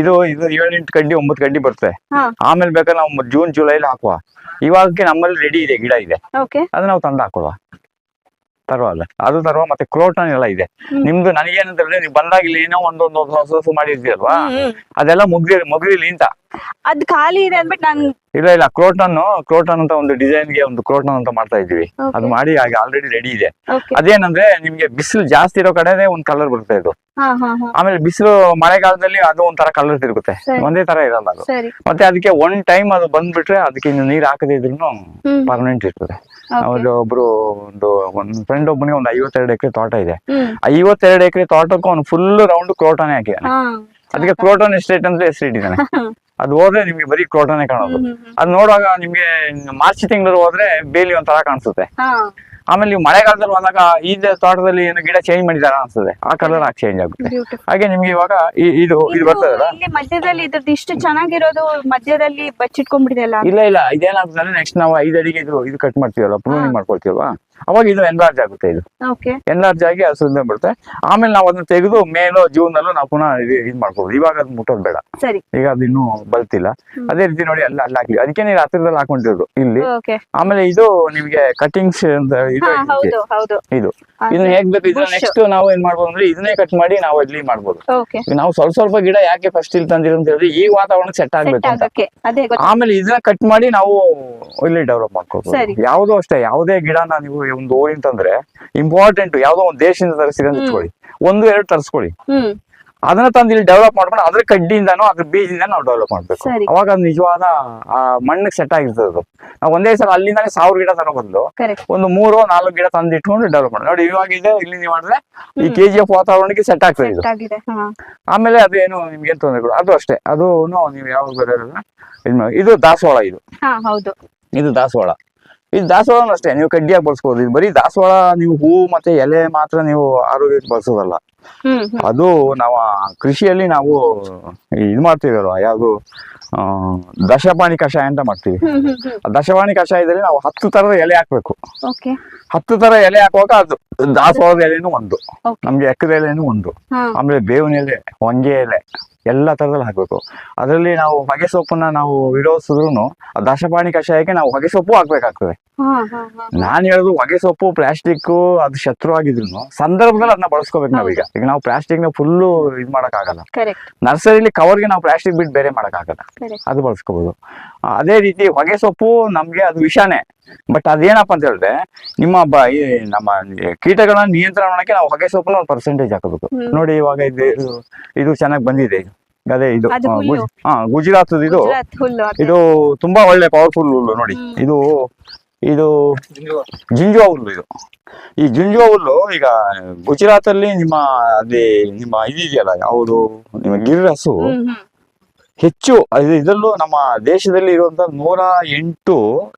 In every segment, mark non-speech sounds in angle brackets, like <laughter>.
ಇದು ಇದು ಏಳೆಂಟು ಗಂಟೆ ಒಂಬತ್ತು ಗಂಟೆ ಬರುತ್ತೆ. ಆಮೇಲೆ ಬೇಕಾದ್ರೆ ನಾವು ಜೂನ್ ಜುಲೈಲಿ ಹಾಕುವ. ಇವಾಗಕ್ಕೆ ನಮ್ಮಲ್ಲಿ ರೆಡಿ ಇದೆ ಗಿಡ ಇದೆ. ಅದು ನಾವು ತಂದು ಹಾಕೊಳ್ಳುವ ತರುವಲ್ಲ ಅದು ತರುವ ಮತ್ತೆ ಕ್ರೋಟನ್ ಎಲ್ಲ ಇದೆ. ನಿಮ್ದು ಹೇಳಿದ್ರೆ ನೀವು ಬಂದಾಗ ಇಲ್ಲಿ ಏನೋ ಒಂದೊಂದು ಹೊಸ ಹೊಸ ಮಾಡಿರ್ತೀರಲ್ವಾ? ಅದೆಲ್ಲ ಮುಗ್ದಿ ಮುಗ್ದಿಲಿ ಅಂತ. ಅದ್ ಖಾಲಿ ಇದೆ ಅಂದ್ಬಿಟ್ಟು ನಾನ್ ಇಲ್ಲ ಇಲ್ಲ ಕ್ರೋಟನ್ ಕ್ರೋಟನ್ ಅಂತ ಒಂದು ಡಿಸೈನ್ಗೆ ಒಂದು ಕ್ರೋಟನ್ ಅಂತ ಮಾಡ್ತಾ ಇದ್ವಿ ಅದು ಮಾಡಿ ಆಗ ಆಲ್ರೆಡಿ ರೆಡಿ ಇದೆ. ಅದೇನಂದ್ರೆ ನಿಮ್ಗೆ ಬಿಸಿಲು ಜಾಸ್ತಿ ಇರೋ ಕಡೆ ಒಂದ್ ಕಲರ್ ಬರುತ್ತೆ ಇದು. ಹಾ ಹಾ ಹಾ. ಆಮೇಲೆ ಬಿಸಿಲು ಮಳೆಗಾಲದಲ್ಲಿ ಅದು ಒಂಥರ ಕಲರ್ ತಿರುಗುತ್ತೆ. ಸರಿ. ಒಂದೇ ತರ ಇರಲ್ಲ ಅದು. ಸರಿ. ಮತ್ತೆ ಅದಕ್ಕೆ ಒನ್ ಟೈಮ್ ಅದು ಬಂದ್ಬಿಟ್ರೆ ಅದಕ್ಕೆ ಇನ್ನು ನೀರ್ ಹಾಕದೇ ಇದ್ರು ಹ್ಮ್. ಪರ್ಮನೆಂಟ್ ಇರ್ತದೆ. Okay. ಅವ್ರು ಒಬ್ರು ಒಂದು ಒಂದ್ ಫ್ರೆಂಡ್ ಒಬ್ಬನಿಗೆ ಒಂದು ಐವತ್ತೆರಡು ಎಕರೆ ತೋಟ ಇದೆ. ಹ್ಮ್. ಐವತ್ತೆರಡು ಎಕರೆ ತೋಟಕ್ಕೂ ಅವ್ನು ಫುಲ್ ರೌಂಡ್ ಕ್ರೋಟನೇ ಹಾಕಿದಾನೆ. ಹಾ ಅದಕ್ಕೆ ಕ್ರೋಟನ್ ಎಸ್ಟೇಟ್ ಅಂತ ಹೆಸರಿಟ್ಟಿದ್ದಾನೆ <laughs> ಅದು ಹೋದ್ರೆ ನಿಮ್ಗೆ ಬರೀ ಕ್ರೋಟನೆ ಕಾಣೋದು. ಅದ್ ನೋಡುವಾಗ ನಿಮ್ಗೆ ಮಾರ್ಚ್ ತಿಂಗಳು ಹೋದ್ರೆ ಬೇಲಿ ಒಂಥರ ಕಾಣಿಸುತ್ತೆ. ಆಮೇಲೆ ನೀವು ಮಳೆಗಾಲದಲ್ಲಿ ಬಂದಾಗ ಈ ತೋಟದಲ್ಲಿ ಏನು ಗಿಡ ಚೇಂಜ್ ಮಾಡಿದಾರ ಅನ್ಸುತ್ತೆ. ಆ ಕಲರ್ ಆಗಿ ಚೇಂಜ್ ಆಗುತ್ತೆ. ಹಾಗೆ ನಿಮ್ಗೆ ಇವಾಗ ಇದು ಇದು ಬರ್ತದಲ್ಲ? ಇಲ್ಲಿ ಮಧ್ಯದಲ್ಲಿ ಇದ್ರದ್ದು ಇಷ್ಟು ಚೆನ್ನಾಗಿರೋದು ಮಧ್ಯದಲ್ಲಿ ಬಚ್ಚಿಟ್ಕೊಂಡ್ಬಿಡಿದೆ ಇಲ್ಲ ಇಲ್ಲ ಇದೇನಾಗ್ತದೆ ನೆಕ್ಸ್ಟ್ ನಾವು ಐದು ಅಡಿಗೆ ಇದು ಇದು ಕಟ್ ಮಾಡ್ತೀವಲ್ಲ ಪ್ರೂನಿಂಗ್ ಮಾಡ್ಕೊಳ್ತೀವಲ್ವಾ? ಅವಾಗ ಇದು ಎನ್ಲಾರ್ಜ್ ಆಗುತ್ತೆ ಇದು. ಎನ್ಲಾರ್ಜ್ ಆಗಿ ಸುಂದರ ಬರುತ್ತೆ. ಆಮೇಲೆ ನಾವು ಅದನ್ನ ತೆಗೆದು ಮೇಲೋ ಜೀವನಲ್ಲೂ ನಾವು ಪುನಃ ಇದು ಮಾಡ್ಕೋಬಹುದು ಇವಾಗ ಅದು ಮುಟ್ಟೋದು ಬೇಡ. ಸರಿ. ಈಗ ಅದು ಇನ್ನು ಬಲ್ತಿಲ್ಲ. ಅದೇ ರೀತಿ ನೋಡಿ ಅಲ್ಲ ಅಲ್ಲಿ ಹಾಕ್ಲಿ. ಅದಕ್ಕೆ ನೀವು ಹತ್ತಿರದಲ್ಲಿ ಹಾಕೊಂಡಿರೋದು ಇಲ್ಲಿ. ಆಮೇಲೆ ಇದು ನಿಮ್ಗೆ ಕಟಿಂಗ್ಸ್ ಅಂತ ಇದು ಇದು. ಇದನ್ನ ಹೇಗ್ ಬೇಕು? ಇದನ್ನ ನೆಕ್ಸ್ಟ್ ನಾವು ಏನ್ ಮಾಡ್ಬೋದು ಅಂದ್ರೆ ಇದನ್ನೇ ಕಟ್ ಮಾಡಿ ನಾವು ಇಲ್ಲಿ ಮಾಡ್ಬೋದು. ನಾವು ಸ್ವಲ್ಪ ಸ್ವಲ್ಪ ಗಿಡ ಯಾಕೆ ಫಸ್ಟ್ ಇಲ್ಲಿ ತಂದಿರೋ ಅಂತ ಹೇಳಿದ್ರೆ ಈ ವಾತಾವರಣ ಸೆಟ್ ಆಗ್ಬೇಕು ಅಂತ. ಆಮೇಲೆ ಇದನ್ನ ಕಟ್ ಮಾಡಿ ನಾವು ಇಲ್ಲಿ ಡೆವಲಪ್ ಮಾಡ್ಕೋಬಹುದು ಯಾವ್ದು ಯಾವುದೋ ಅಷ್ಟೇ. ಯಾವುದೇ ಗಿಡನ ನೀವು ಒಂದು ಅಂತಂದ್ರೆ ತಂದ್ರೆ ಇಂಪಾರ್ಟೆಂಟ್ ಯಾವ್ದೋ ಒಂದು ದೇಶದಿಂದ ತರಿಸಿದ್ರೆ ಅಂತ ಇಟ್ಕೊಳ್ಳಿ. ಒಂದು ಎರಡು ತರಿಸ್ಕೊಳ್ಳಿ. ಅದನ್ನ ತಂದು ಇಲ್ಲಿ ಡೆವಲಪ್ ಮಾಡ್ಕೊಂಡು ಅದ್ರ ಕಡ್ಡಿಯಿಂದನೋ ಅದ್ರ ಬೀಜದಿಂದ ನಾವು ಡೆವಲಪ್ ಮಾಡ್ಬೇಕು. ಅವಾಗ ಅದು ನಿಜವಾದ ಆ ಮಣ್ಣಿಗೆ ಸೆಟ್ ಆಗಿರ್ತದೆ ಅದು. ನಾವು ಒಂದೇ ಸಲ ಅಲ್ಲಿಂದಾನೆ ಸಾವಿರ ಗಿಡ ತರೋ ಬದಲು. ಒಂದು ಮೂರು ನಾಲ್ಕು ಗಿಡ ತಂದು ಇಟ್ಕೊಂಡು ಡೆವಲಪ್ ಮಾಡಿ ನೋಡಿ ಇವಾಗ ಇದೆ ಇಲ್ಲಿ ನೀವು ಮಾಡಿದ್ರೆ ಈ. ಕೆ ಜಿ ಎಫ್ ವಾತಾವರಣಕ್ಕೆ ಸೆಟ್ ಆಗ್ತದೆ ಇದು. ಆಮೇಲೆ ಅದೇನು ನಿಮ್ಗೆ ಏನ್ ತೊಂದರೆ ಅದು ಅಷ್ಟೇ. ಅದು ನೀವು ಯಾವಾಗ ಇದು ದಾಸವಾಳ ಇದು. ಇದು ದಾಸವಾಳ. ಇದು ದಾಸವಾಳ ಅಷ್ಟೇ ನೀವು ಕಡ್ಡಿಯಾಗಿ ಬಳಸ್ಬೋದು. ಇದು ಬರೀ ದಾಸವಾಳ ನೀವು ಹೂವು ಮತ್ತೆ ಎಲೆ ಮಾತ್ರ ನೀವು ಆರೋಗ್ಯಕ್ಕೆ ಬಳಸೋದಲ್ಲ. ಅದು ನಾವು ಕೃಷಿಯಲ್ಲಿ ನಾವು ಇದು ಮಾಡ್ತೀವಲ್ವ ಯಾವುದು ದಶಪಾಣಿ ಕಷಾಯ ಅಂತ ಮಾಡ್ತೀವಿ. ದಶಪಾಣಿ ಕಷಾಯದಲ್ಲಿ ನಾವು ಹತ್ತು ತರದ ಎಲೆ ಹಾಕ್ಬೇಕು. ಹತ್ತು ತರ ಎಲೆ ಹಾಕುವಾಗ ಅದು ದಾಸವಾಳದ ಎಲೆನೂ ಒಂದು. ನಮ್ಗೆ ಎಕ್ಕದ ಎಲೆನೂ ಒಂದು. ಆಮೇಲೆ ಬೇವಿನ ಎಲೆ ಹೊಂಗೆ ಎಲೆ ಎಲ್ಲ ತರದಲ್ಲಿ ಹಾಕ್ಬೇಕು. ಅದರಲ್ಲಿ ನಾವು ಹೊಗೆ ಸೊಪ್ಪನ್ನ ನಾವು ವಿರೋಧಿಸಿದ್ರು ದಶಪಾಣಿ ಕಷಾಯಕ್ಕೆ ನಾವು ಹೊಗೆ ಸೊಪ್ಪು ಹಾಕ್ಬೇಕಾಗ್ತದೆ. ನಾನು ಹೇಳುದು ಹೊಗೆ ಸೊಪ್ಪು ಪ್ಲಾಸ್ಟಿಕ್ ಅದು ಶತ್ರು ಆಗಿದ್ರು ಸಂದರ್ಭದಲ್ಲಿ ಅದನ್ನ ಬಳಸ್ಕೋಬೇಕು ನಾವೀಗ. ಈಗ ನಾವು ಪ್ಲಾಸ್ಟಿಕ್ನ ಫುಲ್ಲು ಇದ್ ಮಾಡಕ್ ಆಗಲ್ಲ ಕರೆಕ್ಟ್ ನರ್ಸರಿಲಿ ಕವರ್ಗೆ ನಾವು ಪ್ಲಾಸ್ಟಿಕ್ ಬಿಟ್ಟು ಬೇರೆ ಮಾಡಕ್ ಆಗಲ್ಲ ಕರೆಕ್ಟ್ ಅದು ಬಳಸ್ಕೋಬಹುದು ಅದೇ ರೀತಿ ಹೊಗೆ ಸೊಪ್ಪು ನಮ್ಗೆ ಅದು ವಿಷಾನೇ. ಬಟ್ ಅದೇನಪ್ಪ ಅಂತ ಹೇಳಿದ್ರೆ ನಿಮ್ಮ ಬ ನಮ್ಮ ಕೀಟಗಳನ್ನ ನಿಯಂತ್ರಣ ಮಾಡಕ್ಕೆ ನಾವು ಹೊಗೆ ಸೊಪ್ಪನ್ನ ಒಂದು ಪರ್ಸೆಂಟೇಜ್ ಹಾಕಬೇಕು. ನೋಡಿ ಇವಾಗ ಇದು ಇದು ಇದು ಚೆನ್ನಾಗಿ ಬಂದಿದೆ. ಇದು ಅದೇ ಇದು ಅದು ಆ, ಹುಲ್ಲು. ಹಾ ಗುಜರಾತ್ ಇದು. ಗುಜರಾತ್ ಹುಲ್ಲು ಅದೇ. ಇದು ತುಂಬಾ ಒಳ್ಳೆ ಪವರ್ಫುಲ್ ಹುಲ್ಲು ನೋಡಿ. ಇದು ಇದು ಜಿಂಜುವ. ಹುಲ್ಲು ಇದು. ಈ ಜಿಂಜುವ ಹುಲ್ಲು ಈಗ ಗುಜರಾತ್ ಅಲ್ಲಿ ನಿಮ್ಮ ಅದೇ ನಿಮ್ಮ ಇದೆಯಲ್ಲ ಯಾವುದು? ನಿಮ್ಮ ಹ್ಮ್ ಹ್ಮ್. ಹೆಚ್ಚು ಇದರಲ್ಲೂ ನಮ್ಮ ದೇಶದಲ್ಲಿ ಇರುವಂತ ನೂರ ಎಂಟು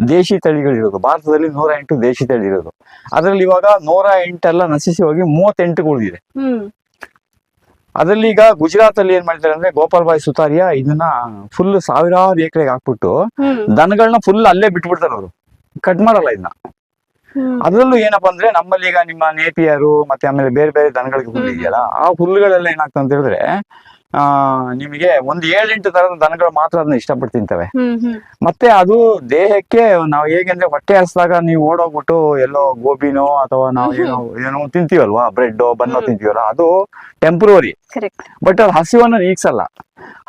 ದೇಶಿ ತಳಿಗಳಿರೋದು ಭಾರತದಲ್ಲಿ ನೂರ ಎಂಟು ದೇಶಿ ತಳಿ ಇರೋದು. ಅದರಲ್ಲಿ ಇವಾಗ ನೂರ ಎಂಟೆಲ್ಲ ನಶಿಸಿ ಹೋಗಿ ಮೂವತ್ತೆಂಟು ಉಳಿದಿದೆ. ಹ್ಮ್. ಅದರಲ್ಲಿ ಈಗ ಗುಜರಾತ್ ಅಲ್ಲಿ ಏನ್ ಮಾಡ್ತಾರೆ ಅಂದ್ರೆ ಗೋಪಾಲ್ ಬಾಯಿ ಸುತಾರಿಯಾ ಇದನ್ನ ಫುಲ್ ಸಾವಿರಾರು ಎಕರೆಗೆ ಹಾಕ್ಬಿಟ್ಟು ದನಗಳನ್ನ ಫುಲ್ ಅಲ್ಲೇ ಬಿಟ್ಬಿಡ್ತಾರೆ ಅವರು. ಕಟ್ ಮಾಡಲ್ಲ ಇದನ್ನ. ಅದ್ರಲ್ಲೂ ಏನಪ್ಪಾ ಅಂದ್ರೆ ನಮ್ಮಲ್ಲಿ ಈಗ ನಿಮ್ಮ ನೇಪಿಯರು ಮತ್ತೆ ಆಮೇಲೆ ಬೇರೆ ಬೇರೆ ದನಗಳಿಗೆ ಹುಲ್ಲು. ಇದೆಯಲ್ಲ ಆ ಹುಲ್ಲುಗಳೆಲ್ಲ ಏನಾಗ್ತದೆ ಅಂತ ಹೇಳಿದ್ರೆ ನಿಮಗೆ ಒಂದ್ ಏಳೆಂಟು ತರದ ದನಗಳು ಮಾತ್ರ ಅದನ್ನ ಇಷ್ಟಪಟ್ಟು ತಿಂತವೆ. ಮತ್ತೆ ಅದು ದೇಹಕ್ಕೆ ನಾವು ಹೇಗೆಂದ್ರೆ ಹೊಟ್ಟೆ ಹಸ್ದಾಗ ನೀವು ಓಡೋಗ್ಬಿಟ್ಟು ಎಲ್ಲೋ ಗೋಬಿನೋ ಅಥವಾ ನಾವು ಏನೋ ಏನೋ ತಿಂತೀವಲ್ವಾ? ಬ್ರೆಡ್ ಬನ್ನೋ. ತಿಂತೀವಲ್ಲ? ಅದು ಟೆಂಪ್ರವರಿ ಬಟ್ ಅದು ಹಸಿವನ್ನ ನೀಗ್ಸಲ್ಲ.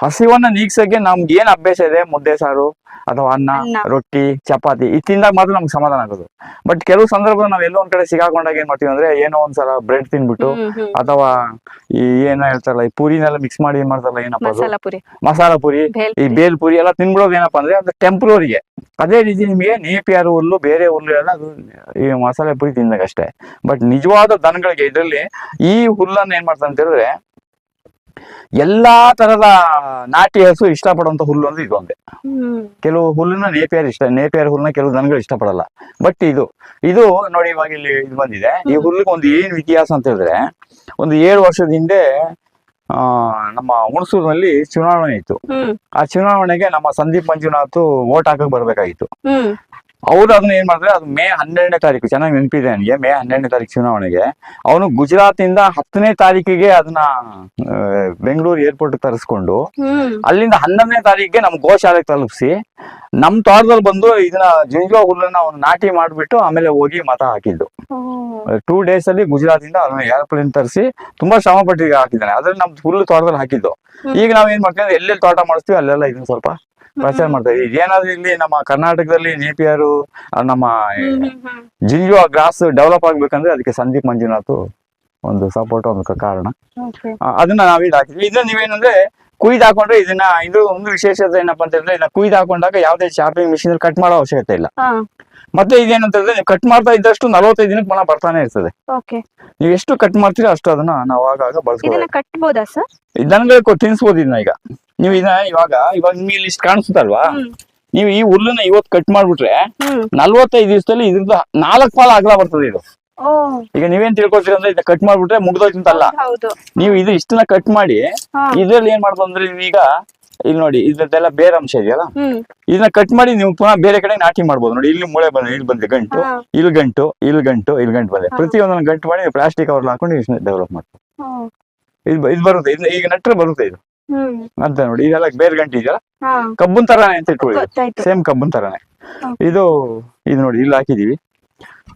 ಹಸಿವನ್ನ ನೀಗ್ಸಕ್ಕೆ ನಮ್ಗೆ ಏನ್ ಅಭ್ಯಾಸ ಇದೆ? ಮುದ್ದೆ ಸಾರು ಅಥವಾ ಅನ್ನ. ರೊಟ್ಟಿ ಚಪಾತಿ ಇದು ತಿಂದಾಗ ಮಾತ್ರ ನಮ್ಗೆ ಸಮಾಧಾನ ಆಗೋದು. ಬಟ್ ಕೆಲವು ಸಂದರ್ಭದಲ್ಲಿ ನಾವ್ ಎಲ್ಲೋ ಒಂದ್ ಕಡೆ ಸಿಗಾಕೊಂಡಾಗ ಏನ್ ಮಾಡ್ತೀವಿ ಅಂದ್ರೆ ಏನೋ ಒಂದ್ಸಲ ಬ್ರೆಡ್ ತಿನ್ಬಿಟ್ಟು ಅಥವಾ ಈ ಏನೋ ಹೇಳ್ತಾರಲ್ಲ ಈ ಪೂರಿನೆಲ್ಲ ಮಿಕ್ಸ್ ಮಾಡಿ ಏನ್ ಮಾಡ್ತಾರಲ್ಲ ಏನಪ್ಪ ಮಸಾಲಾ ಪುರಿ. ಈ. ಬೇಲ್ ಪುರಿ. ಎಲ್ಲ ತಿನ್ಬಿಡೋದು ಏನಪ್ಪಾ ಅಂದ್ರೆ ಅದು ಟೆಂಪ್ರವರಿಗೆ ಅದೇ ರೀತಿ ನಿಮಗೆ ನೇಪಿಯಾರ ಹುಲ್ಲು ಬೇರೆ ಹುಲ್ಲು ಎಲ್ಲ ಅದು ಈ ಮಸಾಲೆ ಪುರಿ ತಿಂದಾಗ ಅಷ್ಟೇ. ಬಟ್ ನಿಜವಾದ ದನಗಳಿಗೆ ಇದರಲ್ಲಿ ಈ ಹುಲ್ಲನ್ನ ಏನ್ ಮಾಡ್ತಾರೆ ಅಂತ ಹೇಳಿದ್ರೆ ಎಲ್ಲಾ ತರದ ನಾಟಿ ಹಸು ಇಷ್ಟಪಡುವಂತ ಹುಲ್ಲು ಅಂದ್ರೆ ಇದು ಒಂದೇ ಕೆಲವು ಹುಲ್ಲನ್ನ ನೇಪಿಯರ್ ಇಷ್ಟ ನೇಪಿಯರ್ ಹುಲ್ಲನ್ನ ಕೆಲವು ದನಗಳು ಇಷ್ಟಪಡಲ್ಲ. ಬಟ್ ಇದು ಇದು ನೋಡಿ ಇವಾಗ ಇಲ್ಲಿ ಇದು ಬಂದಿದೆ. ಈ ಹುಲ್ಲಿಗೆ ಒಂದು ಏನ್ ಇತಿಹಾಸ ಅಂತ ಹೇಳಿದ್ರೆ ಒಂದು ಏಳು ವರ್ಷದ ಹಿಂದೆ ಆ ನಮ್ಮ ಹುಣಸೂರಿನಲ್ಲಿ ಚುನಾವಣೆ ಇತ್ತು. ಆ ಚುನಾವಣೆಗೆ ನಮ್ಮ ಸಂದೀಪ್ ಮಂಜುನಾಥ್ ಓಟ್ ಹಾಕಕ್ ಬರ್ಬೇಕಾಗಿತ್ತು. ಅವ್ರು ಅದನ್ನ ಏನ್ ಮಾಡಿದ್ರೆ ಅದು ಮೇ ಹನ್ನೆರಡನೇ ತಾರೀಕು ಚೆನ್ನಾಗಿ ನೆನಪಿದೆ ನನಗೆ ಮೇ ಹನ್ನೆರಡನೇ ತಾರೀಕು ಚುನಾವಣೆಗೆ. ಅವನು ಗುಜರಾತ್ ಇಂದ ಹತ್ತನೇ ತಾರೀಕಿಗೆ ಅದನ್ನ ಬೆಂಗಳೂರು ಏರ್ಪೋರ್ಟ್ ತರಿಸ್ಕೊಂಡು ಅಲ್ಲಿಂದ ಹನ್ನೊಂದನೇ ತಾರೀಕಿಗೆ ನಮ್ ಗೋಶಾಲೆಗೆ ತಲುಪಿಸಿ ನಮ್ ತೋಟದಲ್ಲಿ ಬಂದು ಇದನ್ನ ಜಿಂಜೋ ಹುಲ್ಲನ್ನ ಅವ್ನು ನಾಟಿ ಮಾಡ್ಬಿಟ್ಟು ಆಮೇಲೆ ಹೋಗಿ ಮತ ಹಾಕಿದ್ದು. ಟೂ ಡೇಸ್ ಅಲ್ಲಿ ಗುಜರಾತ್ ಇಂದ ಅದನ್ನ ಏರ್ಪ್ಲೇನ್ ತರಿಸಿ ತುಂಬಾ ಶ್ರಮ ಪಟ್ಟಿಗೆ ಹಾಕಿದ್ದಾನೆ. ಅದ್ರಲ್ಲಿ ನಮ್ ಹುಲ್ಲು ತೋಟದಲ್ಲಿ ಹಾಕಿದ್ದು. ಈಗ ನಾವ್ ಏನ್ ಮಾಡ್ತೀವಿ ಎಲ್ಲೆಲ್ಲಿ ತೋಟ ಮಾಡಿಸ್ತೀವಿ ಅಲ್ಲೆಲ್ಲ ಇದನ್ನ ಸ್ವಲ್ಪ ಪ್ರಚಾರ ಮಾಡ್ತಾರೆ ಏನಾದ್ರೂ ಏನಾದ್ರು ಇಲ್ಲಿ ನಮ್ಮ ಕರ್ನಾಟಕದಲ್ಲಿ ನೇಪಿಯರು ನಮ್ಮ ಜಿಂಜು ಗ್ರಾಸ್ ಡೆವಲಪ್ ಆಗ್ಬೇಕಂದ್ರೆ ಅದಕ್ಕೆ ಸಂದೀಪ್ ಮಂಜುನಾಥ್ ಒಂದು ಸಪೋರ್ಟ್ ಒಂದು ಕಾರಣ. ಅದನ್ನ ನಾವ್ ಇದು ಹಾಕಿದ್ವಿ. ಇದನ್ನ ನೀವೇನಂದ್ರೆ ಕುಯ್ದು ಹಾಕೊಂಡ್ರೆ ಇದನ್ನ ಇದು ಒಂದು ವಿಶೇಷತೆ ಏನಪ್ಪಾ ಅಂತ ಹೇಳಿದ್ರೆ ಇದನ್ನ ಕುಯ್ದು ಹಾಕೊಂಡಾಗ ಯಾವ್ದೇ ಶಾಪಿಂಗ್ ಮಿಷಿನ್ ಕಟ್ ಮಾಡೋ ಅವಶ್ಯಕತೆ ಇಲ್ಲ. ಮತ್ತೆ ಇದೇನಂತ ಹೇಳಿದ್ರೆ ನೀವು ಕಟ್ ಮಾಡ್ತಾ ಇದ್ದಷ್ಟು ನಲವತ್ತೈದು ದಿನಕ್ಕೆ ಮನ ಬರ್ತಾನೆ ಇರ್ತದೆ. ನೀವು ಎಷ್ಟು ಕಟ್ ಮಾಡ್ತೀರಾ ಅಷ್ಟು ಅದನ್ನ ನಾವು ಆಗಾಗ ಬಳಸ್ಬೋದು ಇದನ್ನ ಕಟ್ಬೋದಾ ಸರ್? ದನಗಳಿಗೆ ತಿನ್ಸ್ಬೋದು ಇದನ್ನ ಈಗ. ನೀವು ಇದನ್ನ ಇವಾಗ ಇವಾಗ ನಿಮ್ಗೆ ಇಲ್ಲಿ ಇಷ್ಟು ಕಾಣಿಸುತ್ತಲ್ವಾ? ನೀವು ಈ ಹುಲ್ಲನ್ನ ಇವತ್ತು ಕಟ್ ಮಾಡ್ಬಿಟ್ರೆ ನಲ್ವತ್ತೈದು ದಿವಸದಲ್ಲಿ ಇದ್ರದ್ದು ನಾಲ್ಕು ಪಾಲ ಅಗಲ ಬರ್ತದೆ ಇದು. ಈಗ ನೀವೇನ್ ತಿಳ್ಕೊತೀರ ಅಂದ್ರೆ ಇದನ್ನ ಕಟ್ ಮಾಡ್ಬಿಟ್ರೆ ಮುಗ್ದೋಯ್ತಂತಲ್ಲ? ನೀವು ಇದು ಇಷ್ಟನ್ನ ಕಟ್ ಮಾಡಿ ಇದ್ರಲ್ಲಿ ಏನ್ ಮಾಡ್ಬೋದು ಅಂದ್ರೆ ನೀವೀಗ ಇಲ್ಲಿ ನೋಡಿ ಇದ್ರದ್ದೆಲ್ಲ ಬೇರೆ ಅಂಶ ಇದೆಯಲ್ಲ? ಇದನ್ನ ಕಟ್ ಮಾಡಿ ನೀವು ಪುನಃ ಬೇರೆ ಕಡೆ ನಾಟಿ ಮಾಡ್ಬೋದು. ನೋಡಿ ಇಲ್ಲಿ ಮೂಳೆ ಬಂದ್ರೆ ಇಲ್ಲಿ ಬಂದ್ರೆ ಗಂಟು ಇಲ್ ಇಲ್ಲಿ ಗಂಟು ಇಲ್ಲಿ ಗಂಟು ಇಲ್ಲಿ ಗಂಟು ಬಂದ್ರೆ ಹಾ. ಪ್ರತಿಯೊಂದನ್ನ ಗಂಟು ಮಾಡಿ ಪ್ಲಾಸ್ಟಿಕ್ ಕವರ್ ಹಾಕೊಂಡು ಡೆವಲಪ್ ಮಾಡ್ಬೋದು. ಓ. ಇದು ಬರುತ್ತೆ ಈಗ ನಟ್ರೆ ಬರುತ್ತೆ ಇದು. ಅಂತ ನೋಡಿ ಇದೆಲ್ಲ ಬೇರೆ ಗಂಟೆ ಇದೆಯಲ್ಲ? ಕಬ್ಬನ್ ತರಾನೆ ಅಂತ ಇಟ್ಕೊಳ್ಳಿ. ಗೊತ್ತಾಯ್ತು ಸೇಮ್ ಕಬ್ಬನ್ ತರಾನೇ. ಇದು ಇದು ನೋಡಿ ಇಲ್ಲಿ ಹಾಕಿದೀವಿ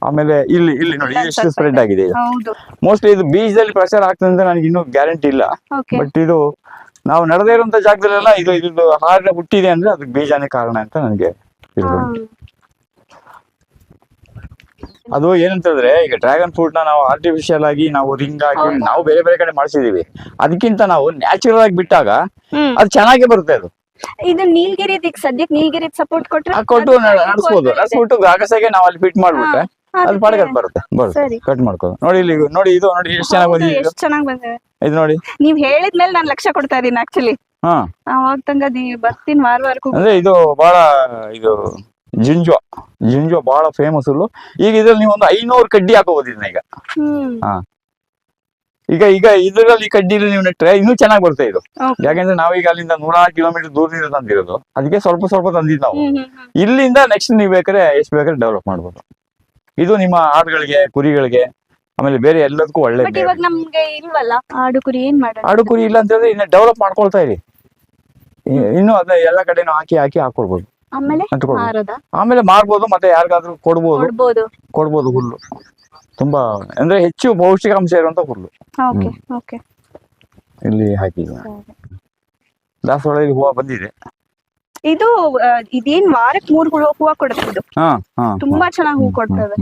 ಆಮೇಲೆ ಇಲ್ಲಿ ಇಲ್ಲಿ ನೋಡಿ ಎಷ್ಟು ಸ್ಪ್ರೆಡ್ ಆಗಿದೆ ಇದು. ಹೌದು. ಮೋಸ್ಟ್ಲಿ ಇದು ಬೀಜದಲ್ಲಿ ಪ್ರಚಾರ ಆಗ್ತದೆ ಅಂತ ನನಗೆ ಇನ್ನೂ ಗ್ಯಾರಂಟಿ ಇಲ್ಲ. ಓಕೆ ಬಟ್ ಇದು ನಾವು ನಡೆದೇ ಇರುವಂತ ಜಾಗದಲ್ಲೆಲ್ಲ ಇದು ಇದು ಹಾರ ಹುಟ್ಟಿದೆ ಅಂದ್ರೆ ಅದಕ್ಕೆ ಬೀಜಾನೇ ಕಾರಣ ಅಂತ ನನಗೆ ಅದು ಏನಂತಂದ್ರೆ ಈಗ ಡ್ರ್ಯಾಗನ್ ಫ್ರೂಟ್ನ ನಾವು ಆರ್ಟಿಫಿಷಿಯಲ್ ಆಗಿ ನಾವು ರಿಂಗ್ ಆಗಿ. ನಾವು ಬೇರೆ ಬೇರೆ ಕಡೆ ಮಾಡಿಸಿದೀವಿ. ಅದಕ್ಕಿಂತ ನಾವು ನ್ಯಾಚುರಲ್ ಆಗಿ ಬಿಟ್ಟಾಗ ಅದು ಚೆನ್ನಾಗಿ ಬರುತ್ತೆ ಅದು. ಇದು ನೀಲ್ಗಿರಿ ಈಗ ಸದ್ಯಕ್ಕೆ ನೀಲ್ಗಿರಿ ಸಪೋರ್ಟ್ ಕೊಟ್ರೆ ಕೊಟ್ಟು ನಡೆಸ್ಬೋದು. ನಡೆಸ್ಬಿಟ್ಟು ಅಗಸಗೆ ನಾವು ಅಲ್ಲಿ ಫಿಟ್ ಮಾಡ್ಬಿಟ್ರೆ ಅದು ಅದಕ್ಕೆ- ಬರುತ್ತೆ. ಬರುತ್ತೆ. ಕಟ್ ಮಾಡ್ಕೋದು ನೋಡಿ ಇಲ್ಲಿ ನೋಡಿ ಇದು ನೋಡಿ ಎಷ್ಟು ಚೆನ್ನಾಗಿ ಬಂದಿದೆ ಎಷ್ಟು ಚೆನ್ನಾಗಿ ಬಂದಿದೆ. ಇದು ನೋಡಿ. ನೀವ್ ಹೇಳಿದ್ಮೇಲೆ ನಾನು ಲಕ್ಷ ಕೊಡ್ತಾ ಇದೀನಿ ಆಕ್ಚುಲಿ ಹಾ. ಅವಾಗ ತಂಗ ನೀವ್ ಬರ್ತೀನಿ ವಾರ ವಾರಕ್ಕೂ ಅಂದ್ರೆ ಇದು ಬಹಳ ಇದು ಜಿಂಜೋ ಜಿಂಜೋ ಬಹಳ ಫೇಮಸ್ ಹುಲ್ಲು ಈಗ ಇದ್ರಲ್ಲಿ ನೀವು ಒಂದು ಐನೂರು ಕಡ್ಡಿ ಹಾಕೋಬಹುದು ಇದನ್ನ ಈಗ. ಹ್ಮ್. ಈಗ ಈಗ ಇದರಲ್ಲಿ ಕಡ್ಡಿ ನೀವು ನೆಟ್ರೆ ಇನ್ನೂ ಚೆನ್ನಾಗಿ ಬರುತ್ತೆ ಇದು. ಯಾಕಂದ್ರೆ ನಾವೀಗ ಅಲ್ಲಿಂದ ನೂರಾರು ಕಿಲೋಮೀಟರ್ ದೂರದಿಂದ ತಂದಿರೋದು. ಅದಕ್ಕೆ ಸ್ವಲ್ಪ ಸ್ವಲ್ಪ ತಂದಿದ್ದು ನಾವು. ಇಲ್ಲಿಂದ ನೆಕ್ಸ್ಟ್ ನೀವು ಬೇಕಾದ್ರೆ ಎಷ್ಟು ಬೇಕಾದ್ರೆ ಡೆವಲಪ್ ಮಾಡ್ಬೋದು. ಇದು ನಿಮ್ಮ ಆಡುಗಳಿಗೆ ಕುರಿಗಳಿಗೆ ಆಮೇಲೆ ಬೇರೆ ಎಲ್ಲದಕ್ಕೂ ಒಳ್ಳೆ ಬಟ್ ಇವಾಗ ನಮ್ಗೆ ಇಲ್ವಲ್ಲ ಆಡು ಕುರಿ ಏನ್ ಮಾಡೋದು? ಆಡು ಕುರಿ ಇಲ್ಲ ಅಂತ ಹೇಳಿದ್ರೆ ಇನ್ನ ಡೆವಲಪ್ ಮಾಡ್ಕೊಳ್ತಾ ಇರಿ. ಇನ್ನು ಅದನ್ನ ಎಲ್ಲ ಕಡೆನೂ ಹಾಕಿ ಹಾಕಿ ಹಾಕೊಳ್ಬೋದು ಆಮೇಲೆ ಆಮೇಲೆ ಮಾರ್ಬೋದು ಮತ್ತೆ ಯಾರಿಗಾದ್ರೂ ಕೊಡ್ಬೋದು. ಕೊಡ್ಬೋದು. ಕೊಡ್ಬೋದು ಹುಲ್ಲು. ತುಂಬಾ ಅಂದ್ರೆ ಹೆಚ್ಚು ಪೌಷ್ಟಿಕಾಂಶ ಇರುವಂತ ಹುಲ್ಲು. Okay okay. ಇಲ್ಲಿ ಹಾಕಿದ್ವಿ ದಾಸವಾಳದಲ್ಲಿ ಹೂವು ಬಂದಿದೆ. ಇದು ಇದೇನ್ ವಾರಕ್ಕೆ ಮೂರ್ ಹೂವ ಹೂವ ಕೊಡುತ್ತೆ ಇದು? ಹಾ ಹಾ ತುಂಬಾ ಚೆನ್ನಾಗಿ ಹೂ ಕೊಡ್ತದೆ.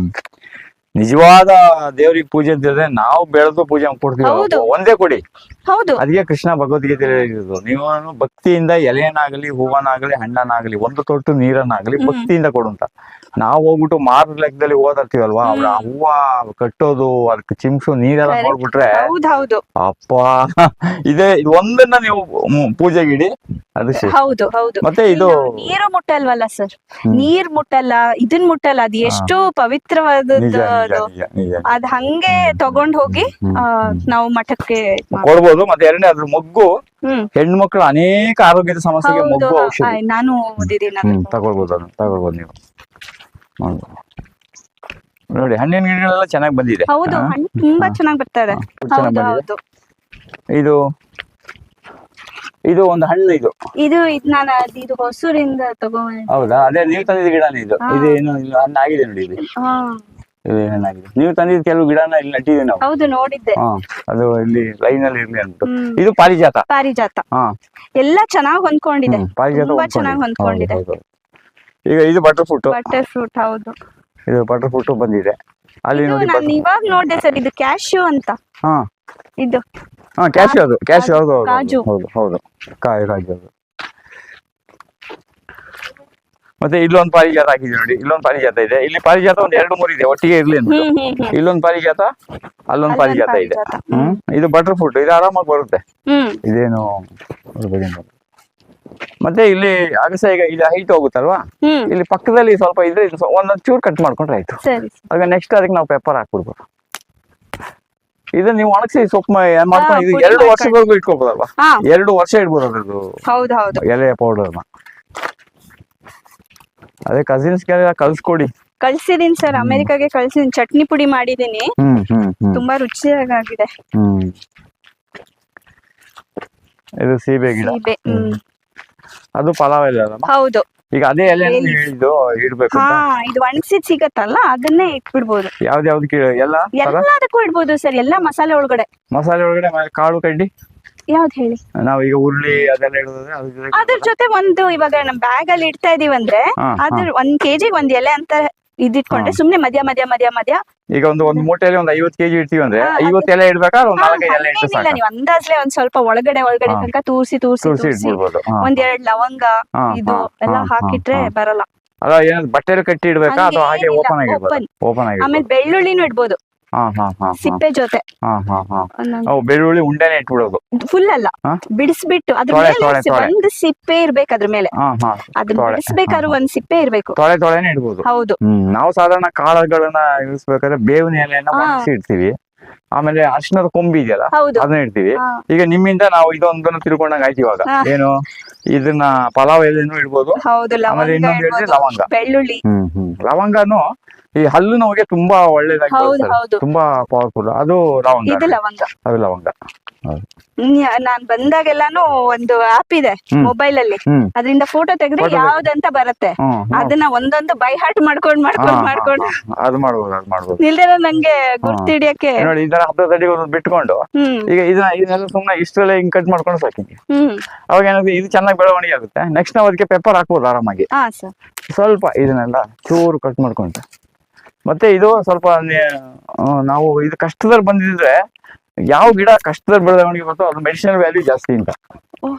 ನಿಜವಾದ ದೇವ್ರಿಗೆ ಪೂಜೆ ಅಂತ ಹೇಳಿದ್ರೆ ನಾವು ಬೆಳೆದು ಪೂಜೆ ಕೊಡ್ತೀವಿ. ಒಂದೇ ಕೊಡಿ. ಹೌದು. ಅದಕ್ಕೆ ಕೃಷ್ಣ ಭಗವದ್ಗೀತೆ ಹೇಳಿರೋದು. ನೀವು ಭಕ್ತಿಯಿಂದ ಎಲೆಯನ್ನಾಗಲಿ ಹೂವನ್ನಾಗಲಿ ಹಣ್ಣನ್ನಾಗಲಿ ಒಂದು ತೊಟ್ಟು ನೀರನ್ನಾಗಲಿ. ಭಕ್ತಿಯಿಂದ ಕೊಡು ಅಂತ ನಾವು ಹೋಗ್ಬಿಟ್ಟು ಮಾರ್ ಲೆಕ್ಕದಲ್ಲಿ ಓದಾಡ್ತೀವಲ್ವಾ ಅವ್ರ ಹೂವ ಕಟ್ಟೋದು ಅದಕ್ಕೆ ಚಿಮ್ಸು ನೀರೆಲ್ಲ. ನೋಡ್ಬಿಟ್ರೆ ಹೌದು ಹೌದು ಅಪ್ಪ. ಇದೆ ಒಂದನ್ನ ನೀವು ಪೂಜೆಗಿಡಿ. ಹೌದು ಹೌದು. ಮತ್ತೆ ಇದು ನೀರು ಮುಟ್ಟಲ್ವಲ್ಲ ಸರ್. ನೀರ್ ಮುಟ್ಟಲ್ಲ ಇದನ್ ಮುಟ್ಟಲ್ಲ ಅದು ಎಷ್ಟು ಪವಿತ್ರವಾದ ಪವಿತ್ರವಾದದ್ದು ಅದು ಹಂಗೆ ತಗೊಂಡ್ ಹೋಗಿ. ನಾವು ಮಠಕ್ಕೆ ಮಾಡ್- ಕೊಡ್ಬೋದು ಮತ್ತೆ ಎರಡನೇ ಅದ್ರ ಮೊಗ್ಗು ಹೆಣ್ಮಕ್ಳು ಅನೇಕ ಆರೋಗ್ಯದ ಸಮಸ್ಯೆಗೆ ಮೊಗ್ಗು ಔಷಧಿ. ನಾನು ಓದಿದ್ದೀನಿ ಹ್ಮ್. ತಗೊಳ್ಬೋದು ಅದನ್ನ ತಗೊಳ್ಬೋದು ನೀವು. ನೋಡ್ಬೋದು. ನೋಡಿ ಹಣ್ಣಿನ ಗಿಡಗಳೆಲ್ಲ ಚೆನ್ನಾಗಿ ಬಂದಿದೆ. ಹೌದು ಹಾ? ಹಣ್ಣು ತುಂಬಾ ಚೆನ್ನಾಗಿ ಬರ್ತದೆ ಹಾ, ಚೆನ್ನಾಗ್ ಹೌದು ಬಂದಿದೆ. ಹೌದು. ಇದು ಇದು ಒಂದು ಹಣ್ಣು ಇದು. ಇದು ಇದ್ ನಾನು ಅದ್ ಇದು ಹೊಸೂರಿಂದ ತಗೊಂಡ್ ಹೌದಾ? ಅದೇ ನೀವು ತಂದಿದ್ದ ಗಿಡನೇ ಇದು. ಇದು ಏನು ಹಣ್ಣು ಆಗಿದೆ ನೋಡಿ ಇದು. ಹಾ. ಹಣ್ಣಾಗಿದೆ ನೀವು ತಂದಿದ್ ಕೆಲವು ಗಿಡನ ಇಲ್ಲಿ ನಟ್ಟಿದೀವಿ ನಾವು. ಹೌದು ನೋಡಿದ್ದೆ. ಹಾ ಅದು ಇಲ್ಲಿ ಲೈನ್ ಅಲ್ಲಿ ಇರ್ಲಿ ಅಂದ್ಬಿಟ್ಟು ಹ್ಮ್. ಇದು ಪಾರಿಜಾತ. ಪಾರಿಜಾತ. ಹಾ. ಎಲ್ಲ ಚೆನ್ನಾಗಿ ಹೊಂದ್ಕೊಂಡಿದೆ. ಹ್ಮ್, ಪಾರಿಜಾತ ತುಂಬಾ ಹೊಂದ್ಕೊಂಡಿದೆ. ಚೆನ್ನಾಗ್ ಹೊಂದ್ಕೊಂಡಿದೆ. ಹೌದು, ಹೌದು. ಈಗ ಇದು ಬಟರ್ ಫ್ರೂಟ್ ಬಟರ್ ಫ್ರೂಟ್ ಹೌದು. ಇದು ಬಟರ್ ಫ್ರೂಟ್ ಬಂದಿದೆ. ಅಲ್ಲಿ ಇದು ನೋಡಿ ನಾನು ಇವಾಗ ನೋಡಿದೆ ಸರ್ ಇದು ಕ್ಯಾಶ್ಯೂ ಅಂತ. ಹಾ. ಇದು. ಹಾ ಕ್ಯಾಶು ಅದು. ಕ್ಯಾಶು ಕಾಜು, ಹೌದು ಕಾಜು. ಹೌದು. ಹೌದು ಕಾಯಿ ಕಾಜು ಹೌದು ಮತ್ತೆ ಇಲ್ಲೊಂದು ಪಾರಿಜಾತ ಹಾಕಿದ್ವಿ ನೋಡಿ ಇಲ್ಲೊಂದು ಪಾರಿಜಾತ ಇದೆ. ಇಲ್ಲಿ ಪಾರಿಜಾತ ಒಂದ್ ಎರಡು ಮೂರು ಇದೆ ಒಟ್ಟಿಗೆ ಇರ್ಲಿ ಅಂತ ಇಲ್ಲೊಂದು ಪಾರಿಜಾತ ಅಲ್ಲೊಂದು ಪಾರಿಜಾತ ಇದೆ. ಹ್ಮ್? ಇದು ಬಟರ್ ಫ್ರೂಟ್ ಇದು ಆರಾಮಾಗಿ ಬರುತ್ತೆ. ಇದೇನು ಮತ್ತೆ ಇಲ್ಲಿ ಅಗಸ ಈಗ ಇದು ಹೈಟ್ ಹೋಗುತ್ತಲ್ವಾ? ಇಲ್ಲಿ ಪಕ್ಕದಲ್ಲಿ ಸ್ವಲ್ಪ ಇದ್ರೆ ಒಂದೊಂದ್ ಚೂರು ಕಟ್ ಮಾಡ್ಕೊಂಡ್ರೆ ಆಯ್ತು. ಆಗ ನೆಕ್ಸ್ಟ್ ಅದಕ್ಕೆ ನಾವು ಪೆಪ್ಪರ್ ಹಾಕ್ಬಿಡ್ಬೋದು. ಇದನ್ನ ನೀವು ಒಣಗಿಸಿ ಸೊಪ್ಪು ಮಾಡ್ಕೊಂಡು ಇದು ಎರಡು ವರ್ಷವರೆಗೂ ಇಟ್ಕೋಬೋದಲ್ವಾ? ಎರಡು ವರ್ಷ ಇಡ್ಬೋದು ಅದ್ರದ್ದು. ಎಲೆ ಪೌಡರ್ನ ಅದೇ ಕಸಿನ್ಸ್ ಕಳ್ಸ್ಕೊಡಿ. ಕಳ್ಸಿದೀನಿ ಸರ್ ಅಮೆರಿಕಾಗೆ ಕಳ್ಸಿದೀನಿ. ಚಟ್ನಿ ಪುಡಿ ಮಾಡಿದೀನಿ. ಹ್ಮ್ ಹ್ಮ್ ಹ್ಮ್. ತುಂಬಾ ರುಚಿಯಾಗಿದೆ ಹ್ಮ್. ಇದು ಸೀಬೆ ಗಿಡ. ಸೀಬೆ ಹ್ಮ್. ಅದು ಪಲಾವ್ ಎಲ್ಲ ಅಲ್ಲಮ್ಮ ಹೌದು. ಈಗ ಅದೇ ಎಲ್ಲ ಹೇಳಿದ್ದು ಇಡ್ಬೇಕು ಹಾ ಅಂತ ಇದು ಒಣಗಿಸಿದ್ ಸಿಗತ್ತಲ್ಲ ಅದನ್ನೇ ಇಟ್ಬಿಡ್ಬೋದು. ಯಾವ್ದು ಯಾವ್ದು ಎಲ್ಲ ತರ ಎಲ್ಲದಕ್ಕೂ ಇಡ್ಬೋದು ಸರ್ ಎಲ್ಲಾ ಮಸಾಲೆ ಒಳಗಡೆ. ಮಸಾಲೆ ಒಳಗಡೆ ಕಾಳು ಕಡ್ಡಿ? ಯಾವ್ದು ಹೇಳಿ? ನಾವು ಈಗ ಉರುಳಿ ಅದೆಲ್ಲ ಇಡೋದ್ರೆ ಅದ್ರ ಜೊತೆಗೆ ಅದ್ರ ಜೊತೆ ಒಂದು ಇವಾಗ ನಮ್ ಬ್ಯಾಗ್ ಅಲ್ಲಿ ಇಡ್ತಾ ಇದೀವಿ ಅಂದ್ರೆ ಹಾ, ಹಾ. ಅದ್ರ ಒಂದ್ ಕೆಜಿ ಒಂದ್ ಎಲೆ ಅಂತ ಇದಿಟ್ಕೊಂಡ್ರೆ. ಸುಮ್ನೆ ಮಧ್ಯ ಮಧ್ಯ ಮಧ್ಯ ಮಧ್ಯ ಈಗ ಒಂದು ಒಂದು ಮೂಟೆಯಲ್ಲಿ ಒಂದು ಐವತ್ತು ಕೆಜಿ ಇಡ್ತೀವಿ ಅಂದ್ರೆ ಹಾ, ಅದು- ಐವತ್ತು ಎಲೆ ಇಡ್ಬೇಕಾದ್ರೆ ಒಂದು ಹಾ, ನಾಲ್ಕೈದು ಎಲೆ ಇಟ್ಟು ಹಂಗೇನಿಲ್ಲ ಸಾಕು? ನೀವು ಅಂದಾಜ್ಲೆ ಒಂದ್ ಸ್ವಲ್ಪ ಒಳಗಡೆ ಒಳಗಡೆ ಹಾ. ತನಕ ತೂರ್ಸಿ ತೂರ್ಸಿ ತುಳಸಿ ತೂರ್ಸಿ. ಇಟ್ಬಿಡ್ಬೋದು ಹಾ, ಒಂದ್ ಎರಡ್ ಲವಂಗ ಹಾ, ಇದು ಹಾ, ಎಲ್ಲ ಹಾ, ಹಾಕಿಟ್ರೆ ಹಾ. ಬರಲ್ಲ. ಅಲ್ಲ ಏನಾದ್ರು ಬಟ್ಟೆಲಿ ಕಟ್ಟಿ ಇಡ್ಬೇಕಾ? ಅಥವಾ ಹಾಗೆ ಹಂಗೇನಿಲ್ಲ, ಓಪನ್ ಆಗಿರ್ಬೋದು. ಓಪನ್ ಆಮೇಲೆ ಆಗಿರ್ಬೋದು ಬೆಳ್ಳುಳ್ಳಿನೂ ಇಡ್ಬೋದು. ಸಿಪ್ಪೆ ಜೊತೆ. ಹಾ ಹಾ ಹಾ. ಅವು ಬೆಳ್ಳುಳ್ಳಿ ಉಂಡೆನೆ ಇಟ್ಬಿಡೋದು ಫುಲ್ ಅಲ್ಲ. ಹಾ? ಬಿಡಿಸ್ಬಿಟ್ಟು ಅದ್ರ ತೊಳೆ, ಮೇಲೆ ತೊಳೆ, ಸಿ- ತೊಳೆ. ಒಂದ್ ಸಿಪ್ಪೆ ಇರ್ಬೇಕು ಅದ್ರ ಮೇಲೆ. ಹಾ ಹಾ. ತೊಳೆ. ಬಿಡಿಸ್ಬೇಕಾದ್ರೂ ಒಂದ್ ಸಿಪ್ಪೆ ಇರ್ಬೇಕು. ತೊಳೆ ತೊಳೆನೆ ಇಡ್ಬೋದು. ಹೌದು. ಹ್ಮ್ ನಾವು ಸಾಧಾರಣ ಕಾಳುಗಳನ್ನ ಇಳಿಸ್ಬೇಕಾದ್ರೆ ಬೇವಿನ ಎಲೆಯನ್ನ ಹಾ. ಒಣಗಿಸಿ ಇಡ್ತೀವಿ. ಆಮೇಲೆ ಅರ್ಶಿನದ ಕೊಂಬಿ ಇದೆಯಲ್ಲ ಹೌದು. ಅದನ್ನ ಇಡ್ತೀವಿ. ಹಾ. ಈಗ ನಿಮ್ಮಿಂದ ನಾವು ಇದೊಂದನ್ನು ತಿಳ್ಕೊಂಡಂಗ ಆಯ್ತು ಇವಾಗ. ಹಾ. ಏನು? ಇದನ್ನ ಪಲಾವ್ ಎಲೆನೂ ಇಡ್ಬೋದು. ಹೌದು ಲವಂಗ ಇನ್ನೊಂದು ಹೇಳಿದ್ರೆ ಇಡ್ಬೋದು, ಲವಂಗ. ಬೆಳ್ಳುಳ್ಳಿ. ಹ್ಮ್ ಹ್ಮ್. ಲವಂಗನು ಈ ಹಲ್ಲು ನೋವಿಗೆ ತುಂಬಾ ಒಳ್ಳೇದಾಗಿ ಹೌದು ಬಳಸ್ತಾರೆ. ಹೌದು. ತುಂಬಾ ಪವರ್ಫುಲ್ ಅದು ಲವಂಗ ಇದು ಲವಂಗ ಅದು ಲವಂಗ ನಾನ್ ಬಂದಾಗೆಲ್ಲಾನು ಒಂದು ಆಪ್ ಇದೆ ಹ್ಮ್. ಮೊಬೈಲ್ ಅಲ್ಲಿ. ಹ್ಮ್. ಅದರಿಂದ ಫೋಟೋ ತೆಗೆದ್ರೆ Photo ತೆಗ್ದು. ಯಾವ್ದಂತ ಬರುತ್ತೆ. ಹ್ಮ್ ಹ್ಮ್. ಅದನ್ನ ಒಂದೊಂದು ಬೈ ಹಾರ್ಟ್ ಮಾಡ್ಕೊಂಡ್ ಹಾ, ಮಾಡ್ಕೊಂಡ್ ಹಾ, ಮಾಡ್ಕೊಂಡ್. ಹಾ, ಅದು ಮಾಡ್ಬೋದು ಅದು ಮಾಡ್ಬೋದು. ನಿಲ್ದಿರ ನಂಗೆ ಗುರ್ತಿಡಿಯಕ್ಕೆ ನೋಡಿ ಹಬ್ಬದ ಒಂದು ಬಿಟ್ಕೊಂಡು ಹ್ಮ್. ಈಗ ಇದನ್ನ ಇದನ್ನೆಲ್ಲ ಸುಮ್ಮನೆ ಇಷ್ಟರಲ್ಲೇ ಹಿಂಗ್ ಕಟ್ ಮಾಡ್ಕೊಂಡು ಸಾಕಿ ಹ್ಮ್. ಅವಾಗ ಏನಾದ್ರು ಇದು ಚೆನ್ನಾಗಿ ಬೆಳವಣಿಗೆ ಆಗುತ್ತೆ. ನೆಕ್ಸ್ಟ್ ನಾವು ಅದಕ್ಕೆ ಪೇಪರ್ ಹಾಕ್ಬೋದು ಆರಾಮಾಗಿ. ಹಾ ಸರ್ ಸ್ವಲ್ಪ ಇದನ್ನೆಲ್ಲ ಚೂರು ಕಟ್ ಮಾಡ್ಕೊಂತ ಮತ್ತೆ ಇದು ಸ್ವಲ್ಪ ನಾವು ಇದು ಕಷ್ಟದಲ್ಲಿ ಬಂದಿದ್ರೆ ಯಾವ ಗಿಡ ಕಷ್ಟದಲ್ಲಿ ಬೆಳವಣಿಗೆ ಬರ್ತೋ ಅದು ಮೆಡಿಸಿನಲ್ ವ್ಯಾಲ್ಯೂ ಜಾಸ್ತಿ ಅಂತ.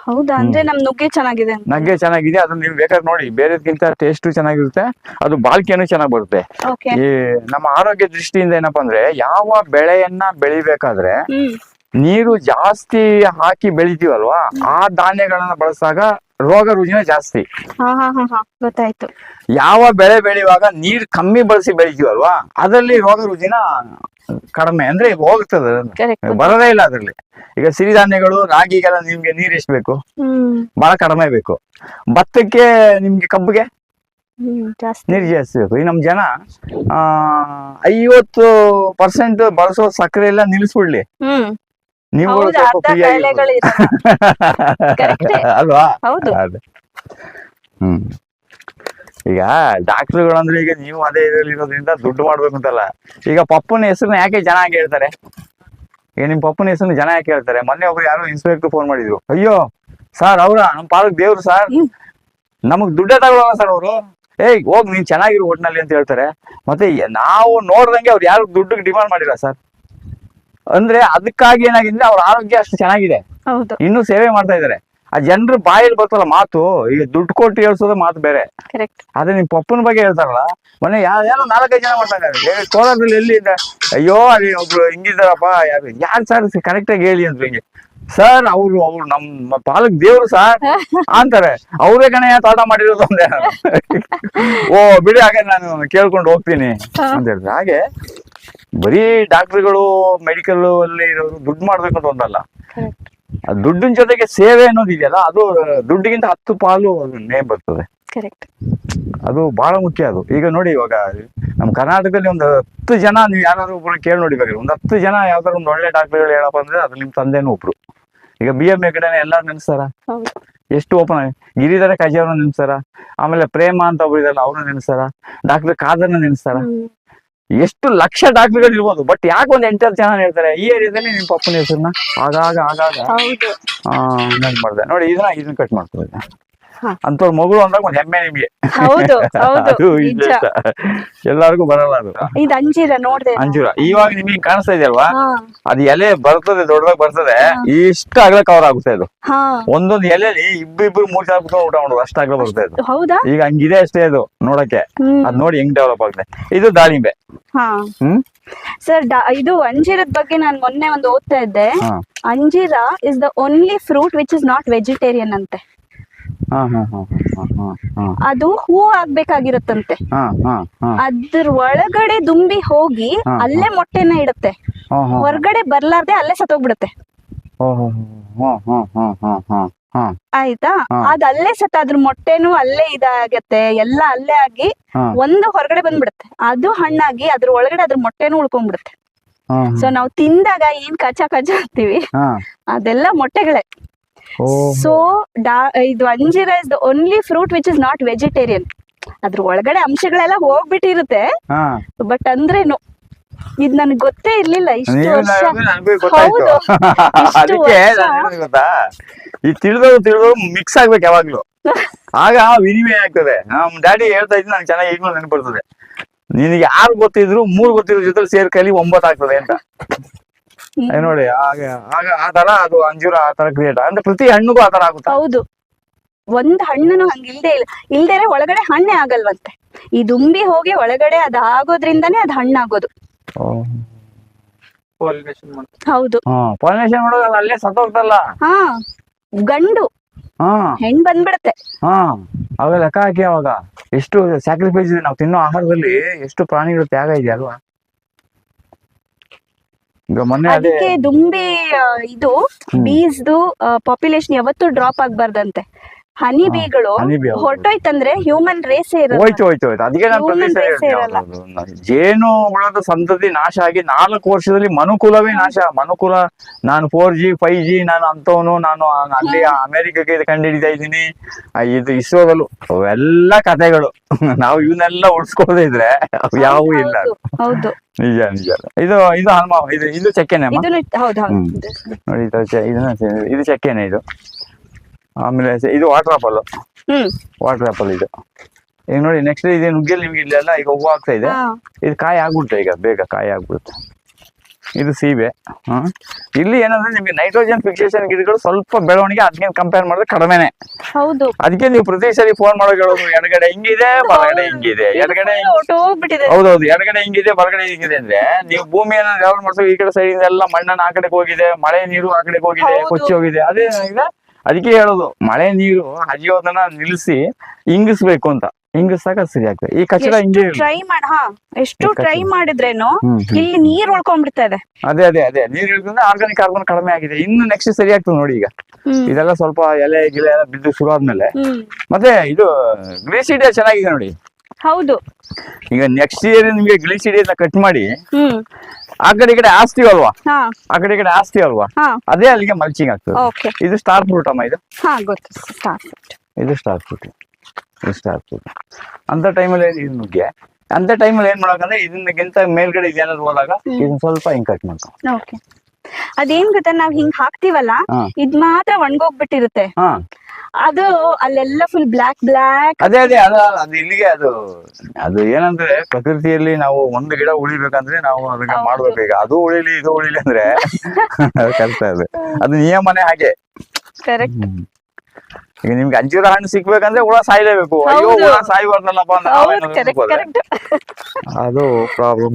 ಹೌದಾ? ಅಂದ್ರೆ ನಮ್ ನುಗ್ಗೆ ಚೆನ್ನಾಗಿದೆ ನುಗ್ಗೆ ಚೆನ್ನಾಗಿದೆ. ಅದನ್ನ ನೀವು ಬೇಕಾದ್ರೆ ನೋಡಿ. ಬೇರೆದ್ಕಿಂತ ಟೇಸ್ಟ್ ಚೆನ್ನಾಗಿರುತ್ತೆ. ಅದು ಬಾಳಿಕೆನೂ ಚೆನ್ನಾಗಿ ಬರುತ್ತೆ. ಈ ನಮ್ಮ ಆರೋಗ್ಯ ದೃಷ್ಟಿಯಿಂದ ಏನಪ್ಪಾ ಅಂದ್ರೆ ಯಾವ ಬೆಳೆಯನ್ನ ಬೆಳಿಬೇಕಾದ್ರೆ ನೀರು ಜಾಸ್ತಿ ಹಾಕಿ ಬೆಳಿತೀವಲ್ವಾ? ಆ ಧಾನ್ಯಗಳನ್ನ ಬಳಸಿದಾಗ ರೋಗ ರುಜಿನ ಜಾಸ್ತಿ. ಹಾ ಹಾ ಹಾ ಹಾ ಗೊತ್ತಾಯ್ತು. ಯಾವ ಬೆಳೆ ಬೆಳೆಯುವಾಗ ನೀರ್ ಕಮ್ಮಿ ಬಳಸಿ ಬೆಳಿತೀವಲ್ವಾ? ಅದರಲ್ಲಿ ರೋಗ ರುಜಿನ ಕಡಿಮೆ ಅಂದ್ರೆ ಹೋಗ್ತದೆ ಬರದೇ ಕರೆಕ್ಟ್ ಬರೋದೇ ಇಲ್ಲ ಅದ್ರಲ್ಲಿ. ಈಗ ಸಿರಿಧಾನ್ಯಗಳು ರಾಗಿಗೆಲ್ಲ ನಿಮ್ಗೆ ನೀರ್ ಎಷ್ಟು ಬೇಕು? ಹ್ಮ್. ಬಹಳ ಕಡಿಮೆ ಬೇಕು. ಭತ್ತಕ್ಕೆ ನಿಮ್ಗೆ ಕಬ್ಬಿಗೆ? ಹ್ಮ್ ಜಾಸ್ತಿ. ನೀರು ಜಾಸ್ತಿ ಬೇಕು. ಈ ನಮ್ ಜನ ಆ ಐವತ್ತು ಪರ್ಸೆಂಟ್ ಬಳಸೋ ಸಕ್ಕರೆ ಎಲ್ಲ ನಿಲ್ಲಿಸ್ಬಿಡ್ಲಿ ಹ್ಮ್. ನೀವು. <laughs> ಅಲ್ವಾ? ಹ್ಮ್. ಈಗ ಡಾಕ್ಟರ್ಗಳು ಅಂದ್ರೆ ಈಗ ನೀವು ಅದೇ ಇದ್ರಲ್ಲಿ ಇರೋದ್ರಿಂದ ದುಡ್ಡು ಮಾಡ್ಬೇಕು ಅಂತಲ್ಲ ಈಗ ಪಪ್ಪನ ಹೆಸರನ್ನ ಯಾಕೆ ಜನ ಹಾಕಿ ಹೇಳ್ತಾರೆ? ಈಗ ನಿಮ್ ಪಪ್ಪನ ಹೆಸರನ್ನ ಜನ ಯಾಕೆ ಹೇಳ್ತಾರೆ? ಮೊನ್ನೆ ಒಬ್ರು ಯಾರೋ ಇನ್ಸ್ಪೆಕ್ಟರ್ ಫೋನ್ ಮಾಡಿದ್ರು. ಅಯ್ಯೋ ಸರ್ ಅವ್ರ ನಮ್ ಪಾಲಕ್ ದೇವ್ರು ಸರ್. ನಮಗ್ ದುಡ್ಡೇ ತಗೊಳಲ್ಲ ಸರ್ ಅವರು. ಏಯ್ ಹೋಗ್ ನೀನ್ ಚೆನ್ನಾಗಿರು ಹೋಟ್ನಲ್ಲಿ ಅಂತ ಹೇಳ್ತಾರೆ. ಮತ್ತೆ ನಾವು ನೋಡ್ದಂಗೆ ಅವ್ರು ಯಾರು ದುಡ್ಡು ಡಿಮಾಂಡ್ ಮಾಡಿಲ್ಲ ಸರ್ ಅಂದ್ರೆ ಅದಕ್ಕಾಗಿ ಏನಾಗಿದೆ ಅವ್ರ ಆರೋಗ್ಯ ಅಷ್ಟು ಚೆನ್ನಾಗಿದೆ. ಹೌದು. ಇನ್ನೂ ಸೇವೆ ಮಾಡ್ತಾ ಇದಾರೆ ಆ ಜನರು ಬಾಯಲ್ಲಿ ಬರ್ತಲ್ಲ ಮಾತು ಈಗ ದುಡ್ಡು ಕೊಟ್ಟು ಹೇಳ್ಸೋದು ಮಾತು ಬೇರೆ. ಕರೆಕ್ಟ್ ಅದೇ ನಿಮ್ ಪಪ್ಪನ ಬಗ್ಗೆ ಹೇಳ್ತಾರಲ್ಲ ಮೊನ್ನೆ ಯಾರು ನಾಲ್ಕೈದು ಜನ ಮಾಡ್ತಾರೆ ಇದ್ದಾರೆ. ಕೋಲಾರದಲ್ಲಿ ಎಲ್ಲಿ ಇದ್ದ ಅಯ್ಯೋ ಅಲ್ಲಿ ಒಬ್ರು ಹಿಂಗಿದ್ದಾರಪ್ಪ ಯಾರು ಯಾರು ಸರ್ ಕರೆಕ್ಟ್ ಆಗಿ ಹೇಳಿ ಅಂತ ಹಿಂಗೆ. ಸರ್ ಅವ್ರು ಅವ್ರು ನಮ್ಮ ಪಾಲಕ್ ದೇವ್ರು ಸರ್ <laughs> ಅಂತಾರೆ. ಅವರೇ ಕಣೆ ತಾಟ ಮಾಡಿರೋದು ಒಂದೇ ಓ ಬಿಡಿ ಹಾಗೆ ನಾನು ಕೇಳ್ಕೊಂಡು ಹೋಗ್ತೀನಿ ಅಂತ ಹೇಳಿದ್ರೆ. ಹಾಗೆ ಬರೀ ಡಾಕ್ಟರ್ಗಳು ಮೆಡಿಕಲ್ ಅಲ್ಲಿ ಇರೋರು ದುಡ್ಡು ಮಾಡ್ಬೇಕು ಅಂತ ಒಂದಲ್ಲ. ದುಡ್ಡಿನ ಜೊತೆಗೆ ಸೇವೆ ಅನ್ನೋದು ಇದೆಯಲ್ಲ ಅದು ದುಡ್ಡಿಗಿಂತ ಹತ್ತು ಪಾಲು ನೇಮ್ ಬರ್ತದೆ. ಅದು ಬಹಳ ಮುಖ್ಯ ಅದು. ಈಗ ನೋಡಿ ಇವಾಗ ನಮ್ಮ ಕರ್ನಾಟಕದಲ್ಲಿ ಒಂದು ಹತ್ತು ಜನ ನೀವು ಯಾರಾದ್ರೂ ಒಬ್ರು ಕೇಳಿ ನೋಡಿ ಬೇಕಾದ್ರೆ ಒಂದು ಹತ್ತು ಜನ ಯಾವ್ದಾದ್ರು ಒಂದು ಒಳ್ಳೆ ಡಾಕ್ಟರ್ಗಳು ಹೇಳಪ್ಪ ಅಂದ್ರೆ ಅದು ನಿಮ್ ತಂದೆನೂ ಒಬ್ರು. ಈಗ ಬಿ ಎಂ ಕಡೆನೆ ಎಲ್ಲಾರು ನೆನೆಸ್ತಾರ? ಎಷ್ಟು ಓಪನ್ ಗಿರಿಧರ ಕಜಿ ಅವ್ರನ್ನ ನೆನೆಸ್ತಾರ? ಆಮೇಲೆ ಪ್ರೇಮ ಅಂತ ಒಬ್ರು ಇದಾರಲ್ಲ ಅವ್ರನ್ನ ನೆನೆಸ್ತಾರ? ಡಾಕ್ಟರ್ ಕಾದರ್ನ ನೆನೆಸ್ತಾರ. ಎಷ್ಟು ಲಕ್ಷ ಡಾಕ್ಟರ್ಗಳು ಇರ್ಬೋದು. ಬಟ್ ಯಾಕೆ ಒಂದ್ ಎಂಟರ್ ಜನ ಹೇಳ್ತಾರೆ? ಈ ಏರಿಯಾದಲ್ಲಿ ನಿಮ್ ಪಪ್ಪನ ಹೆಸರನ್ನ ಆಗಾಗ ಆಗಾಗ. ಹೌದು. ಆ ಮಾಡ್ದೆ. ನೋಡಿ ಇದನ್ನ ಇದನ್ನ ಕಟ್ ಮಾಡ್ಕೊಳ್ಳಿ ಹಾ. ಅಂತವ್ರ ಮಗಳು ಅಂದಾಗ ಒಂದ್ ಹೆಮ್ಮೆ ನಿಮ್ಗೆ. ಹೌದು ಹೌದು ಅದು ನಿಜ ನಿಜ. ಎಲ್ಲರಿಗೂ ಬರಲ್ಲ ಅದು. ಇದು ಅಂಜೀರ ನೋಡ್ದೆ. ಅಂಜೂರ. ಇವಾಗ ನಿಮಗೆ ಕಾಣಿಸ್ತಾ ಇದೆಯಲ್ವಾ ಹಾ. ಅದು ಎಲೆ ಬರ್ತದೆ ದೊಡ್ಡದಾಗಿ ಬರ್ತದೆ ಇಷ್ಟ ಅಗಲ ಕವರ್ ಆಗುತ್ತೆ ಅದು. ಹಾ. ಒಂದೊಂದು ಎಲೆಲಿ ಇಬ್ಬಿಬ್ರು ಮೂರ್ ಜನ ಕುತ್ಕೊಂಡು ಊಟ ಮಾಡೋದು ಅಷ್ಟ ಅಗಲ ಬರುತ್ತೆ ಅದು. ಹೌದಾ? ಈಗ ಹಂಗಿದೆ ಅಷ್ಟೇ ಅದು ನೋಡಕ್ಕೆ. ಹ್ಮ್. ಅದ್ ನೋಡಿ ಹೆಂಗ್ ಡೆವಲಪ್ ಆಗುತ್ತೆ. ಇದು ದಾಳಿಂಬೆ. ಹಾ. ಹ್ಮ್? ಸರ್ ಇದು ಅಂಜೀರದ ಬಗ್ಗೆ ನಾನು ಮೊನ್ನೆ ಒಂದು ಓದ್ತಾ ಇದ್ದೆ. ಹಾ. Anjeera is the only fruit which is not vegetarian ಅಂತೆ. ಅದು ಹೂ ಆಗ್ಬೇಕಾಗಿರತ್ತಂತೆ ಅದ್ರ ಒಳಗಡೆ ದುಂಬಿ ಹೋಗಿ ಅಲ್ಲೇ ಮೊಟ್ಟೆನ ಇಡುತ್ತೆ ಹೊರಗಡೆ ಬರ್ಲಾರ್ದೆ ಅಲ್ಲೇ ಸತ್ತೋಗ್ಬಿಡುತ್ತೆ. ಆಯ್ತಾ ಅದ ಅಲ್ಲೇ ಸತ್ತ ಅದ್ರ ಮೊಟ್ಟೆನು ಅಲ್ಲೇ ಇದಾಗತ್ತೆ ಎಲ್ಲ ಅಲ್ಲೇ ಆಗಿ ಒಂದು ಹೊರಗಡೆ ಬಂದ್ಬಿಡುತ್ತೆ ಅದು ಹಣ್ಣಾಗಿ ಅದ್ರ ಒಳಗಡೆ ಅದ್ರ ಮೊಟ್ಟೆನು ಉಳ್ಕೊಂಡ್ಬಿಡುತ್ತೆ ಸೊ ನಾವು ತಿಂದಾಗ ಏನ್ ಕಚ್ಚಾ ಕಚ್ಚಾ ಅಂತೀವಿ ಅದೆಲ್ಲ ಮೊಟ್ಟೆಗಳೇ ಸೊ ಇದು anjeera is the only fruit which is not vegetarian ಅದ್ರ ಒಳಗಡೆ ಅಂಶಗಳೆಲ್ಲ ಹೋಗ್ಬಿಟ್ಟಿರುತ್ತೆ. ಬಟ್ ಅಂದ್ರೇನು? ಇದ್ ನನ್ಗೆ ಗೊತ್ತೇ ಇರ್ಲಿಲ್ಲ ಇಷ್ಟು ವರ್ಷ. ನನಗೂ ಹೌದು. <laughs> ಇಷ್ಟು ಅದಕ್ಕೆ ವರ್ಷ. ನಾನ್ ಗೊತ್ತಾ? ಈ ತಿಳಿದವರು ತಿಳಿದವರು ಮಿಕ್ಸ್ ಆಗ್ಬೇಕು ಯಾವಾಗ್ಲೂ. <laughs> ಆಗ ವಿನಿಮಯ ಆಗ್ತದೆ. ನಮ್ ಡ್ಯಾಡಿ ಹೇಳ್ತಾ ಇದ್ ನಂಗೆ ಚೆನ್ನಾಗಿ ಈಗಲೂ ನೆನಪಡ್ತದೆ ನಿನಗೆ ಆರು ಗೊತ್ತಿದ್ರು ಮೂರು ಗೊತ್ತಿರೋ ಜೊತೆ ಸೇರ್ಕಲಿ ಒಂಬತ್ತು ಆಗ್ತದೆ ಅಂತ. ನೋಡಿ ಆಗ ಆಗ ಆ ತರ ಅದು ಅಂಜೂರ ಆ ತರ ಕ್ರಿಯೇಟ್ ಅಂದ್ರೆ ಪ್ರತಿ ಹಣ್ಣುಗೂ ಆ ತರ ಆಗುತ್ತಾ? ಹೌದು. ಒಂದ್ ಹಣ್ಣುನು ಹಂಗ ಇಲ್ದೇ ಇಲ್ಲ. ಇಲ್ದೇನೆ ಒಳಗಡೆ ಹಣ್ಣೆ ಆಗಲ್ವಂತೆ. ಈ ದುಂಬಿ ಹೋಗಿ ಒಳಗಡೆ ಅದ್ ಆಗೋದ್ರಿಂದಾನೇ ಅದ್ ಹಣ್ಣಾಗೋದು. ಹೌದು. ಪಾಲಿನೇಷನ್ ಮಾಡೋದು ಅದು ಅಲ್ಲೇ ಸತ್ತೋಗ್ತಲ್ಲ? ಹಾ ಗಂಡು. ಹಾ. ಹೆಣ್ ಬಂದ್ಬಿಡತ್ತೆ. ಹಾ ಅವಾಗ ಲೆಕ್ಕ ಹಾಕಿ ಅವಾಗ. ಎಷ್ಟು ಸ್ಯಾಕ್ರಿಫೈಸ್ ಇದೆ ನಾವು ತಿನ್ನೋ ಆಹಾರದಲ್ಲಿ ಎಷ್ಟು ಪ್ರಾಣಿಗಳು ತ್ಯಾಗ ಇದೆ ಅಲ್ವಾ ಈಗ ಮೊನ್ನೆ ಅದೇ ಅದಕ್ಕೆ ದುಂಬಿ ಆ, ಇದು ಬೀಸ್ದು ಪಾಪ್ಯುಲೇಷನ್ ಯಾವತ್ತೂ ಡ್ರಾಪ್ ಆಗ್ಬಾರ್ದಂತೆ. ಹನಿ ಬೀಗಳು ಹೌದು. ಹೊರಟೋಯ್ತಂದ್ರೆ ಹ್ಯೂಮನ್ ರೇಸೇ ಹೋಯ್ತು ಹೋಯ್ತು ಹೋಯ್ತು. ಅದಕ್ಕೆ ನಾನು Human ಪ್ರತಿ race ಹೇಳ್ತೀನಿ ಇರಲ್ಲ. ಹೌದು, ಹೌದು. ಜೇನು ಹುಳದ ಸಂತತಿ ನಾಶ ಆಗಿ ನಾಲ್ಕು ವರ್ಷದಲ್ಲಿ ಮನುಕುಲವೇ ನಾಶ. ಮನುಕುಲ ನಾನು ಫೋರ್ ಜಿ ಫೈವ್ ಜಿ ನಾನು ಅಂತವನು ನಾನು ಅಲ್ಲಿ ಅಮೆರಿಕಕ್ಕೆ ಕಂಡು ಹಿಡಿತಾ ಇದ್ದೀನಿ. ಆ, ಇದು ಇಸ್ರೋದಲ್ಲೂ ಅವೆಲ್ಲ ಕಥೆಗಳು. ನಾವು ಇವನ್ನೆಲ್ಲ ಉಳಿಸ್ಕೊಳ್ದೇ ಇದ್ರೆ ಯಾವ ಯಾವೂ ಇಲ್ಲ. ಹೌದು, ಹೌದು. ನಿಜ ನಿಜ. ಇದು ಇದು ಹನುಮ ಇದು ಇದು ಚಕ್ಕೆನೆ ಅಮ್ಮ? ಇದನ್ನು ಹೌದು ಹೌದು. ನೋಡಿ ಇದು ಚೆ- ಇದನ್ನ ಚೆ- ಇದು ಚಕ್ಕೆನೆ ಇದು. ಆಮೇಲೆ ಇದು water apple hmm. Water apple ಇದು. ಈಗ ನೋಡಿ ನೆಕ್ಸ್ಟ್ ಇದು ನುಗ್ಗೆಲ್ ನಿಮ್ಗೆ ಇಲ್ಲೆಲ್ಲ ಈಗ ಹೂವು ಆಗ್ತಾ ಇದೆ. ಇದು ಕಾಯಿ ಆಗ್ಬಿಡುತ್ತೆ ಈಗ ಬೇಗ ಕಾಯಿ ಆಗ್ಬಿಡುತ್ತೆ ಇದು ಸೀಬೆ. ಹ್ಮ್. ಇಲ್ಲಿ ಏನಂದ್ರೆ ನಿಮ್ಗೆ ನೈಟ್ರೋಜನ್ ಫಿಕ್ಸೇಷನ್ ಗಿಡಗಳು ಸ್ವಲ್ಪ ಬೆಳವಣಿಗೆ ಅದಕ್ಕೆ ಕಂಪೇರ್ ಮಾಡಿದ್ರೆ ಕಡಿಮೆನೆ. ಹೌದು. ಅದಕ್ಕೆ ನೀವು ಪ್ರತಿ ಸರಿ ಫೋನ್ ಮಾಡೋ ಹೇಳೋದು ಎಡಗಡೆ ಹಿಂಗಿದೆ ಬಲಗಡೆ ಹಿಂಗಿದೆ. ಎಡಗಡೆ ಹೌದೌದು ಎಡಗಡೆ ಹಿಂಗಿದೆ ಬಲಗಡೆ ಹಿಂಗಿದೆ ಅಂದ್ರೆ ನೀವು ಭೂಮಿಯನ್ನ ಯಾವ ಮಾಡ್ತೀವಿ ಈ ಕಡೆ ಸೈಡ್ ಎಲ್ಲ ಮಣ್ಣನ್ನ ಆ ಕಡೆಗೆ ಹೋಗಿದೆ ಮಳೆ ನೀರು ಆ ಕಡೆಗೆ ಹೋಗಿದೆ. ಕೊಚ್ಚಿ ಹೋಗಿದೆ ಅದೇ ಇದೆ ಅದಕ್ಕೆ ಹೇಳೋದು ಮಳೆ ನೀರು ಹರಿಯೋದನ್ನ ನಿಲ್ಲಿಸಿ ಇಂಗಿಸ್ಬೇಕು ಅಂತ. ಹಿಂಗಿಸ್ದಾಗ ಸರಿ ಆಗ್ತದೆ. ಈ ಕಚಡ ಹಿಂಗೆ. ಟ್ರೈ ಮಾಡ ಹಾ ಎಷ್ಟು ಟ್ರೈ. ಮಾಡಿದ್ರೇನು. ಇಲ್ಲಿ ನೀರ್ ಉಳ್ಕೊಂಡ್ಬಿಡ್ತಾ ಇದೆ. ಅದೇ ಅದೇ ಅದೇ. ನೀರ್ ಇಳಿದ್ರೆ ಆರ್ಗಾನಿಕ್ ಕಾರ್ಬನ್ ಕಡಿಮೆ ಆಗಿದೆ. ಇನ್ನು ನೆಕ್ಸ್ಟ್ ಸರಿ ಆಗ್ತದೆ ನೋಡಿ ಈಗ. ಇದೆಲ್ಲ ಸ್ವಲ್ಪ ಎಲೆ ಗಿಲೆ ಎಲ್ಲ ಬಿದ್ದು ಶುರು ಆದ್ಮೇಲೆ. ಮತ್ತೆ ಇದು ಗ್ಲಿಸಿಡಿಯಾ ಚೆನ್ನಾಗಿದೆ ನೋಡಿ. ಹೌದು. ಈಗ ನೆಕ್ಸ್ಟ್ ಇಯರ್ ನಿಮ್ಗೆ ಗ್ಲಿಸಿಡಿಯನ್ನ ಕಟ್ ಮಾಡಿ ಹ್ಮ್. ಆ ಕಡೆ ಈ ಕಡೆ ಆಸ್ತೀವಲ್ವಾ ಹಾ. ಆ ಕಡೆ ಈ ಕಡೆ ಆಸ್ತಿ ಅಲ್ವಾ? ಅದೇ ಅಲ್ಲಿಗೆ ಮಲ್ಚಿಂಗ್ ಆಗ್ತದೆ. ಓಕೆ ಇದು ಸ್ಟಾರ್ ಫ್ರೂಟ್ ಅಮ್ಮ ಇದು? ಹಾ ಗೊತ್ತು. ಸ್ಟಾರ್ಟ್ ಇದು ಸ್ಟಾರ್ ಫ್ರೂಟ್ ಇದು ಸ್ಟಾರ್ ಫ್ರೂಟ್ ಅಂತ ಟೈಮಲ್ಲಿ ಇದು ನುಗ್ಗೆ. ಅಂತ ಟೈಮಲ್ಲಿ ಏನ್ ಮಾಡಕಂದ್ರೆ ಇದನ್ನಕ್ಕಿಂತ ಮೇಲ್ಗಡೆ ಇದೇನಾದ್ರು ಹೋದಾಗ ಇದನ್ನ ಸ್ವಲ್ಪ ಹಿಂಗ್ ಕಟ್ ಮಾಡ್ಕೊ. ಓಕೆ ಅದೇನ್ ಗೊತ್ತಾ ನಾವ್ ಹಿಂಗ್ ಹಾಕ್ತಿವಲ್ಲ ಹಾ. ಇದ್ ಮಾತ್ರ ಒಣಗೋಗ್ಬಿಟ್ಟಿರುತ್ತೆ. ಹಾ. ಅದು ಅಲ್ಲೆಲ್ಲ ಫುಲ್ ಬ್ಲಾಕ್ ಬ್ಲಾಕ್ ಅದೇ ಅದೇ ಅದ ಅದು ಇಲ್ಲಿಗೆ ಅದು ಅದು ಏನಂದ್ರೆ ಪ್ರಕೃತಿಯಲ್ಲಿ ನಾವು ಒಂದು ಗಿಡ ಉಳಿಬೇಕಂದ್ರೆ ನಾವು ಅದಕ್ಕೆ ಹೌದು. ಮಾಡ್ಬೇಕು ಈಗ. ಅದು ಉಳಿಲಿ ಇದು ಉಳಿಲಿ ಅಂದ್ರೆ <laughs> ಅದು ಕಷ್ಟ ಅದು. ಅದು ನಿಯಮನೆ ಹಾಗೆ. ಕರೆಕ್ಟ್ ಈಗ ನಿಮ್ಗೆ ಅಂಜೂರ ಹಣ್ಣು ಸಿಗ್ಬೇಕಂದ್ರೆ ಹುಳ ಸಾಯ್ಲೇಬೇಕು. ಅಯ್ಯೋ. ಹುಳ ಸಾಯ್ಬಾರ್ದಲ್ಲಪ್ಪ ಅದು ಪ್ರಾಬ್ಲಮ್.